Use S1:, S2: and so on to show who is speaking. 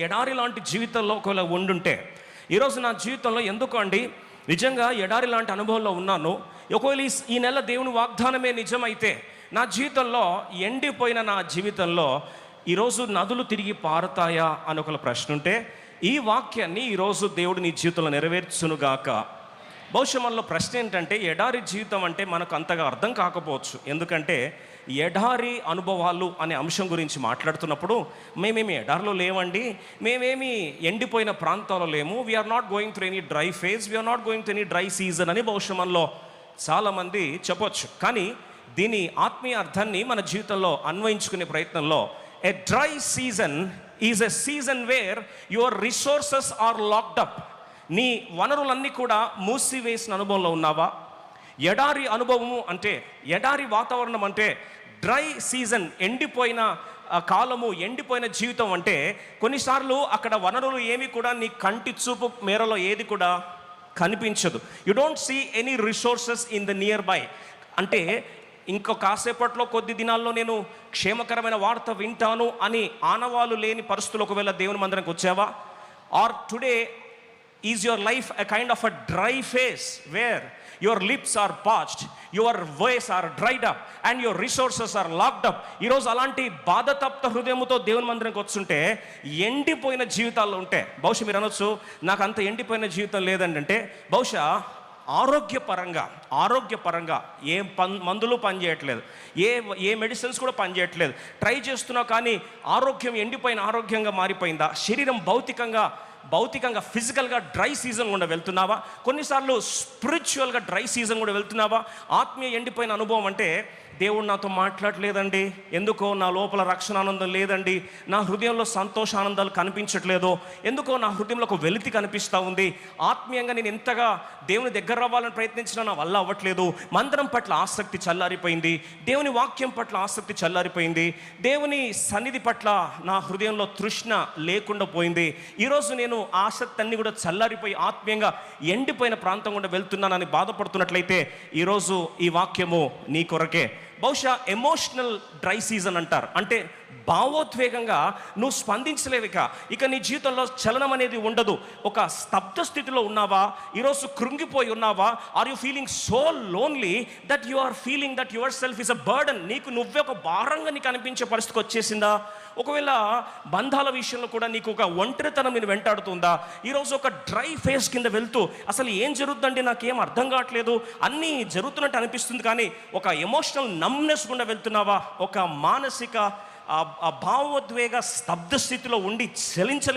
S1: ఎడారి లాంటి జీవితంలో ఒకవేళ ఉండుంటే ఈరోజు నా జీవితంలో ఎందుకు అండి? నిజంగా ఎడారి లాంటి అనుభవంలో ఉన్నాను. ఒకవేళ ఈ- నెల దేవుని వాగ్దానమే నిజమైతే నా జీవితంలో ఎండిపోయిన నా జీవితంలో ఈరోజు నదులు తిరిగి పారుతాయా అని ఒక ప్రశ్న ఉంటే ఈ వాక్యాన్ని ఈరోజు దేవుడు నీ జీవితంలో నెరవేర్చునుగాక. బహుశా మనలో ప్రశ్న ఏంటంటే ఎడారి జీవితం అంటే మనకు అంతగా అర్థం కాకపోవచ్చు. ఎందుకంటే ఎడారి అనుభవాలు అనే అంశం గురించి మాట్లాడుతున్నప్పుడు మేమేమి ఎడారిలో లేవండి మేమేమి ఎండిపోయిన ప్రాంతాల్లో లేము we are not going through any dry phase we are not going through any dry season అని బహుశా మనలో చాలామంది చెప్పొచ్చు. కానీ దీని ఆత్మీయ అర్థాన్ని మన జీవితంలో అన్వయించుకునే ప్రయత్నంలో a dry season is a season where your resources are locked up నీ వనరులన్నీ కూడా మూసివేసిన అనుభవంలో ఉన్నావా? ఎడారి అనుభవము అంటే ఎడారి వాతావరణం అంటే డ్రై సీజన్ ఎండిపోయిన కాలము ఎండిపోయిన జీవితం అంటే కొన్నిసార్లు అక్కడ వనరులు ఏమి కూడా నీ కంటి చూపు మేరలో ఏది కూడా కనిపించదు. You don't see any resources in the nearby అంటే ఇంకో కాసేపట్లో కొద్ది దినాల్లో నేను క్షేమకరమైన వార్త వింటాను అని ఆనవాలు లేని పరిస్థితులు ఒకవేళ దేవుని మందిరానికి వచ్చావా? Or today is your life a kind of a dry phase where your lips are parched your voice are dried up and your resources are locked up ఈరోజు అలాంటి బాధతప్త హృదయముతో దేవుని మందిరంకి వచ్చుంటే ఎండిపోయిన జీవితాల్లో ఉంటే బహుశా మీరు అనొచ్చు నాకు అంత ఎండిపోయిన జీవితం లేదండి అంటే బహుశా ఆరోగ్యపరంగా ఆరోగ్యపరంగా ఏ పన్ మందులు పనిచేయట్లేదు ఏ ఏ మెడిసిన్స్ కూడా పనిచేయట్లేదు ట్రై చేస్తున్నావు కానీ ఆరోగ్యం ఎండిపోయిన ఆరోగ్యంగా మారిపోయిందా? శరీరం భౌతికంగా భౌతికంగా ఫిజికల్గా డ్రై సీజన్ కూడా వెళ్తున్నావా? కొన్నిసార్లు స్పిరిచువల్గా డ్రై సీజన్ కూడా వెళ్తున్నావా? ఆత్మీయ ఎండిపోయిన అనుభవం అంటే దేవుడు నాతో మాట్లాడలేదండి. ఎందుకో నా లోపల రక్షణ ఆనందం లేదండి. నా హృదయంలో సంతోష ఆనందాలు కనిపించట్లేదు. ఎందుకో నా హృదయంలో ఒక వెలితి కనిపిస్తూ ఉంది. ఆత్మీయంగా నేను ఎంతగా దేవుని దగ్గర రావాలని ప్రయత్నించినా నా వల్ల అవ్వట్లేదు. మందిరం పట్ల ఆసక్తి చల్లారిపోయింది. దేవుని వాక్యం పట్ల ఆసక్తి చల్లారిపోయింది. దేవుని సన్నిధి పట్ల నా హృదయంలో తృష్ణ లేకుండా పోయింది. ఈరోజు నేను ఆసక్తి అన్ని కూడా చల్లారిపోయి ఆత్మీయంగా ఎండిపోయిన ప్రాంతం గుండా వెళ్తున్నానని బాధపడుతున్నట్లయితే ఈరోజు ఈ వాక్యము నీ కొరకే. బహుశా ఎమోషనల్ డ్రై సీజన్ అంటారు. అంటే భావోద్వేగంగా నువ్వు స్పందించలేవు ఇక ఇక నీ జీవితంలో చలనం అనేది ఉండదు. ఒక స్తబ్ద స్థితిలో ఉన్నావా? ఈరోజు కృంగిపోయి ఉన్నావా? Are you feeling so lonely that you are feeling that yourself is a burden నీకు నువ్వే ఒక భారంగా నీకు అనిపించే పరిస్థితికి వచ్చేసిందా? ఒకవేళ బంధాల విషయంలో కూడా నీకు ఒక ఒంటరితనం నేను వెంటాడుతుందా? ఈరోజు ఒక డ్రై ఫేస్ కింద వెళ్తూ అసలు ఏం జరుగుతుందండి? నాకేం అర్థం కావట్లేదు. అన్నీ జరుగుతున్నట్టు అనిపిస్తుంది కానీ ఒక ఎమోషనల్ నమ్నెస్ గుండా వెళ్తున్నావా? ఒక మానసిక ఆ- భావోద్వేగ స్తబ్ద స్థితిలో ఉండి చలించలే